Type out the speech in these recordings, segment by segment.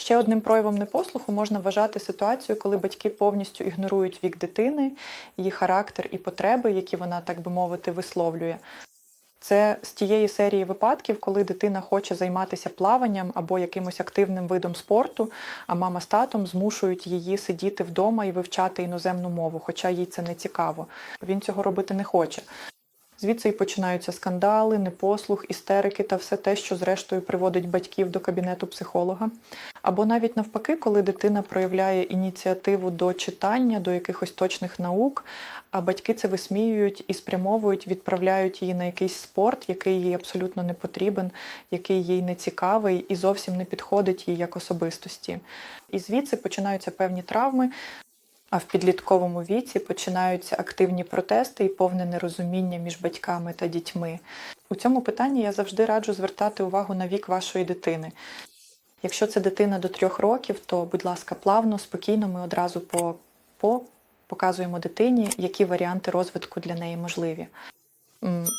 Ще одним проявом непослуху можна вважати ситуацію, коли батьки повністю ігнорують вік дитини, її характер і потреби, які вона, так би мовити, висловлює. Це з тієї серії випадків, коли дитина хоче займатися плаванням або якимось активним видом спорту, а мама з татом змушують її сидіти вдома і вивчати іноземну мову, хоча їй це не цікаво. Він цього робити не хоче. Звідси і починаються скандали, непослух, істерики та все те, що зрештою приводить батьків до кабінету психолога. Або навіть навпаки, коли дитина проявляє ініціативу до читання, до якихось точних наук, а батьки це висміюють і спрямовують, відправляють її на якийсь спорт, який їй абсолютно не потрібен, який їй не цікавий і зовсім не підходить їй як особистості. І звідси починаються певні травми. А в підлітковому віці починаються активні протести і повне нерозуміння між батьками та дітьми. У цьому питанні я завжди раджу звертати увагу на вік вашої дитини. Якщо це дитина до трьох років, то, будь ласка, плавно, спокійно ми одразу по, по показуємо дитині, які варіанти розвитку для неї можливі.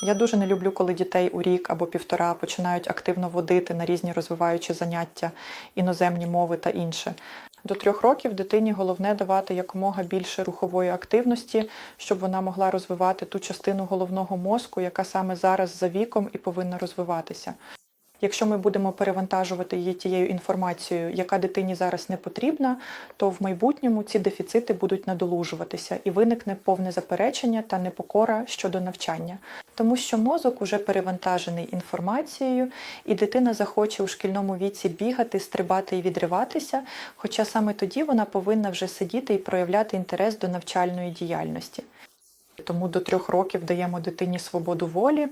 Я дуже не люблю, коли дітей у рік або півтора починають активно водити на різні розвиваючі заняття, іноземні мови та інше. До трьох років дитині головне давати якомога більше рухової активності, щоб вона могла розвивати ту частину головного мозку, яка саме зараз за віком і повинна розвиватися. Якщо ми будемо перевантажувати її тією інформацією, яка дитині зараз не потрібна, то в майбутньому ці дефіцити будуть надолужуватися і виникне повне заперечення та непокора щодо навчання, тому що мозок уже перевантажений інформацією, і дитина захоче у шкільному віці бігати, стрибати і відриватися, хоча саме тоді вона повинна вже сидіти і проявляти інтерес до навчальної діяльності. Тому до трьох років даємо дитині свободу волі,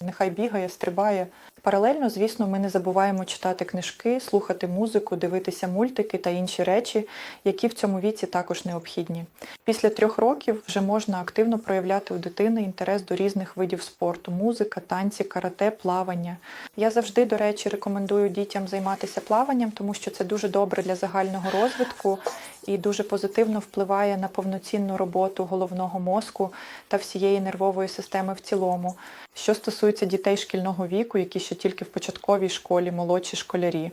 нехай бігає, стрибає. Паралельно, звісно, ми не забуваємо читати книжки, слухати музику, дивитися мультики та інші речі, які в цьому віці також необхідні. Після трьох років вже можна активно проявляти у дитини інтерес до різних видів спорту: музика, танці, карате, плавання. Я завжди, до речі, рекомендую дітям займатися плаванням, тому що це дуже добре для загального розвитку і дуже позитивно впливає на повноцінну роботу головного мозку та всієї нервової системи в цілому. Що стосується дітей шкільного віку, які ще тільки в початковій школі, молодші школярі,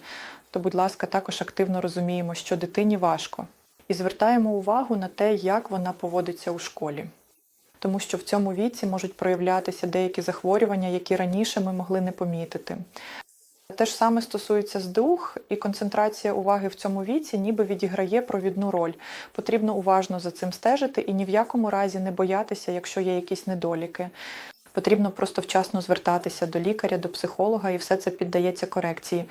то, будь ласка, також активно розуміємо, що дитині важко, і звертаємо увагу на те, як вона поводиться у школі. Тому що в цьому віці можуть проявлятися деякі захворювання, які раніше ми могли не помітити. Те ж саме стосується здух, і концентрація уваги в цьому віці ніби відіграє провідну роль. Потрібно уважно за цим стежити і ні в якому разі не боятися, якщо є якісь недоліки. Потрібно просто вчасно звертатися до лікаря, до психолога, і все це піддається корекції.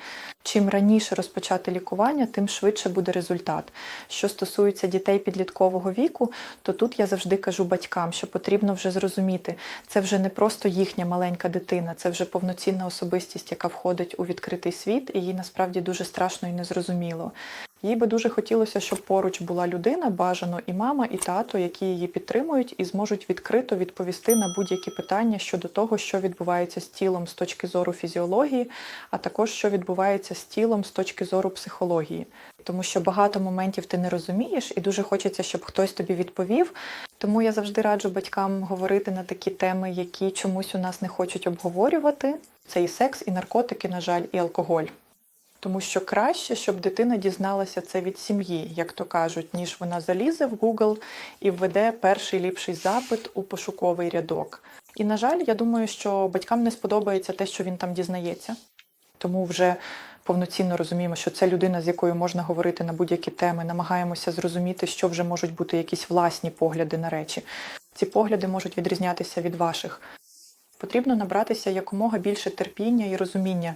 Чим раніше розпочати лікування, тим швидше буде результат. Що стосується дітей підліткового віку, то тут я завжди кажу батькам, що потрібно вже зрозуміти, це вже не просто їхня маленька дитина, це вже повноцінна особистість, яка входить у відкритий світ, і їй насправді дуже страшно і незрозуміло. Їй би дуже хотілося, щоб поруч була людина, бажано і мама, і тато, які її підтримують і зможуть відкрито відповісти на будь-які питання щодо того, що відбувається з тілом з точки зору фізіології, а також що відбувається з тілом з точки зору психології. Тому що багато моментів ти не розумієш, і дуже хочеться, щоб хтось тобі відповів. Тому я завжди раджу батькам говорити на такі теми, які чомусь у нас не хочуть обговорювати. Це і секс, і наркотики, на жаль, і алкоголь. Тому що краще, щоб дитина дізналася це від сім'ї, як то кажуть, ніж вона залізе в Google і введе перший ліпший запит у пошуковий рядок. І, на жаль, я думаю, що батькам не сподобається те, що він там дізнається. Тому вже повноцінно розуміємо, що це людина, з якою можна говорити на будь-які теми, намагаємося зрозуміти, що вже можуть бути якісь власні погляди на речі. Ці погляди можуть відрізнятися від ваших. Потрібно набратися якомога більше терпіння і розуміння